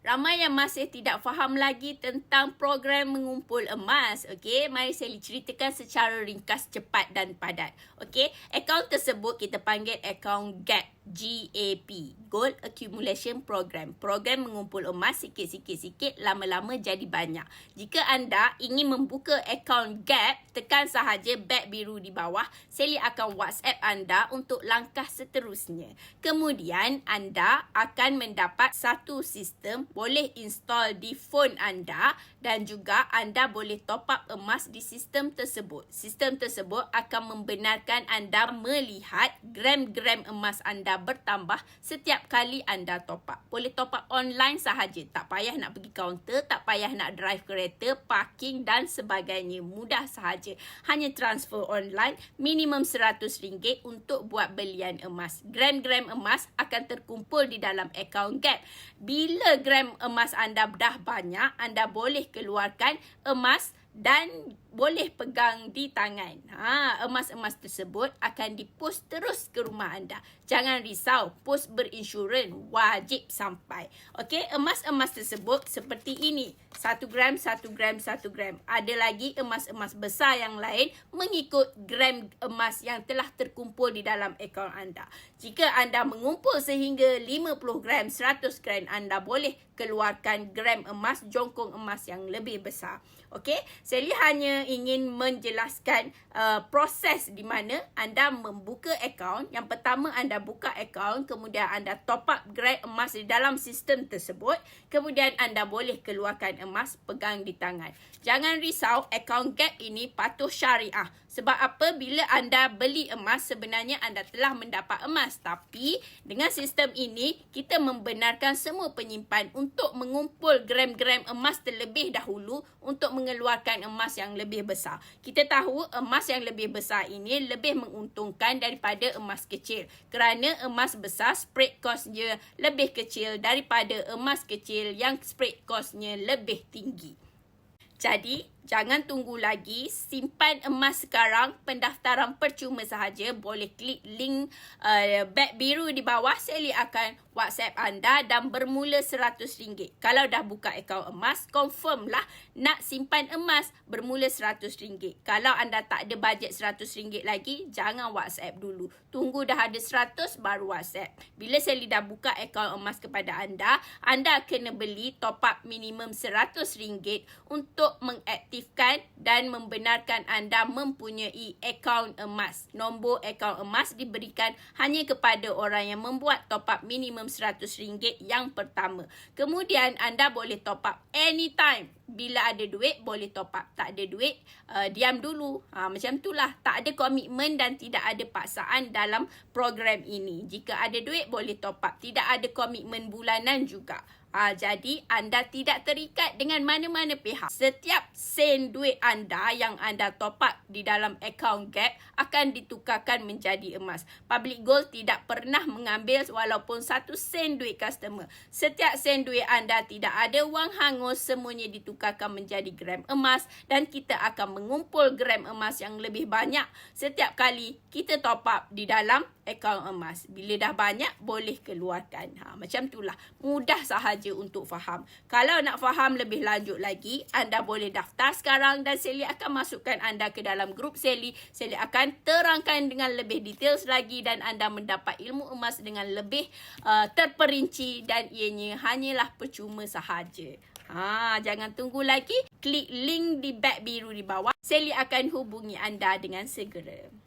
ramai yang masih tidak faham lagi tentang program mengumpul emas. Okey, mari saya ceritakan secara ringkas, cepat dan padat. Okey, akaun tersebut kita panggil akaun GAP. GAP Gold Accumulation Program. Program mengumpul emas sikit-sikit-sikit lama-lama jadi banyak. Jika anda ingin membuka akaun GAP tekan sahaja beg biru di bawah. Seli akan WhatsApp anda untuk langkah seterusnya. Kemudian anda akan mendapat satu sistem boleh install di phone anda Dan juga anda boleh top up emas di sistem tersebut. Sistem tersebut akan membenarkan anda melihat gram-gram emas anda bertambah setiap kali anda top up. Boleh top up online sahaja. Tak payah nak pergi kaunter, tak payah nak drive kereta, parking dan sebagainya. Mudah sahaja. Hanya transfer online minimum RM100 untuk buat belian emas. Gram-gram emas akan terkumpul di dalam akaun GAP. Bila gram emas anda dah banyak, anda boleh keluarkan emas dan boleh pegang di tangan. Ha, emas-emas tersebut akan dipost terus ke rumah anda. Jangan risau, pos berinsurans wajib sampai. Okey, emas-emas tersebut seperti ini. 1 gram, 1 gram, 1 gram. Ada lagi emas-emas besar yang lain mengikut gram emas yang telah terkumpul di dalam akaun anda. Jika anda mengumpul sehingga 50 gram, 100 gram, anda boleh keluarkan gram emas, jongkong emas yang lebih besar. Okey, saya hanya ingin menjelaskan uh, proses di mana anda membuka akaun. Yang pertama anda buka akaun, kemudian anda top up grade emas di dalam sistem tersebut. Kemudian anda boleh keluarkan emas pegang di tangan. Jangan risau, akaun GAP ini patuh syariah. Sebab apa? Bila anda beli emas, sebenarnya anda telah mendapat emas. Tapi dengan sistem ini, kita membenarkan semua penyimpan untuk mengumpul gram-gram emas terlebih dahulu untuk mengeluarkan emas yang lebih besar. Kita tahu emas yang lebih besar ini lebih menguntungkan daripada emas kecil. Kerana emas besar spread costnya lebih kecil daripada emas kecil yang spread costnya lebih tinggi. Jadi, jangan tunggu lagi. Simpan emas sekarang. Pendaftaran percuma sahaja. Boleh klik link uh, beg biru di bawah. Sally akan WhatsApp anda dan bermula RM100. Kalau dah buka akaun emas, confirm lah nak simpan emas bermula RM100. Kalau anda tak ada bajet RM100 lagi, jangan WhatsApp dulu. Tunggu dah ada RM100 baru WhatsApp. Bila Sally dah buka akaun emas kepada anda, anda kena beli top up minimum RM100 untuk mengaktifkan dan membenarkan anda mempunyai akaun emas. Nombor akaun emas diberikan hanya kepada orang yang membuat top up minimum RM100 yang pertama. Kemudian anda boleh top up anytime. Bila ada duit boleh top up. Tak ada duit uh, diam dulu. Ha, macam itulah. Tak ada komitmen dan tidak ada paksaan dalam program ini. Jika ada duit boleh top up. Tidak ada komitmen bulanan juga. Ha, jadi anda tidak terikat dengan mana-mana pihak. Setiap sen duit anda yang anda top up di dalam akaun GAP akan ditukarkan menjadi emas. Public Gold tidak pernah mengambil walaupun satu sen duit customer. Setiap sen duit anda tidak ada wang hangus semuanya ditukarkan menjadi gram emas dan kita akan mengumpul gram emas yang lebih banyak setiap kali kita top up di dalam akaun emas. Bila dah banyak boleh keluarkan. Ha, macam itulah. Mudah sahaja untuk faham. Kalau nak faham lebih lanjut lagi, anda boleh daftar sekarang dan Sally akan masukkan anda ke dalam grup Sally. Sally akan terangkan dengan lebih details lagi dan anda mendapat ilmu emas dengan lebih uh, terperinci dan ianya hanyalah percuma sahaja. Ha, jangan tunggu lagi. Klik link di beg biru di bawah. Sally akan hubungi anda dengan segera.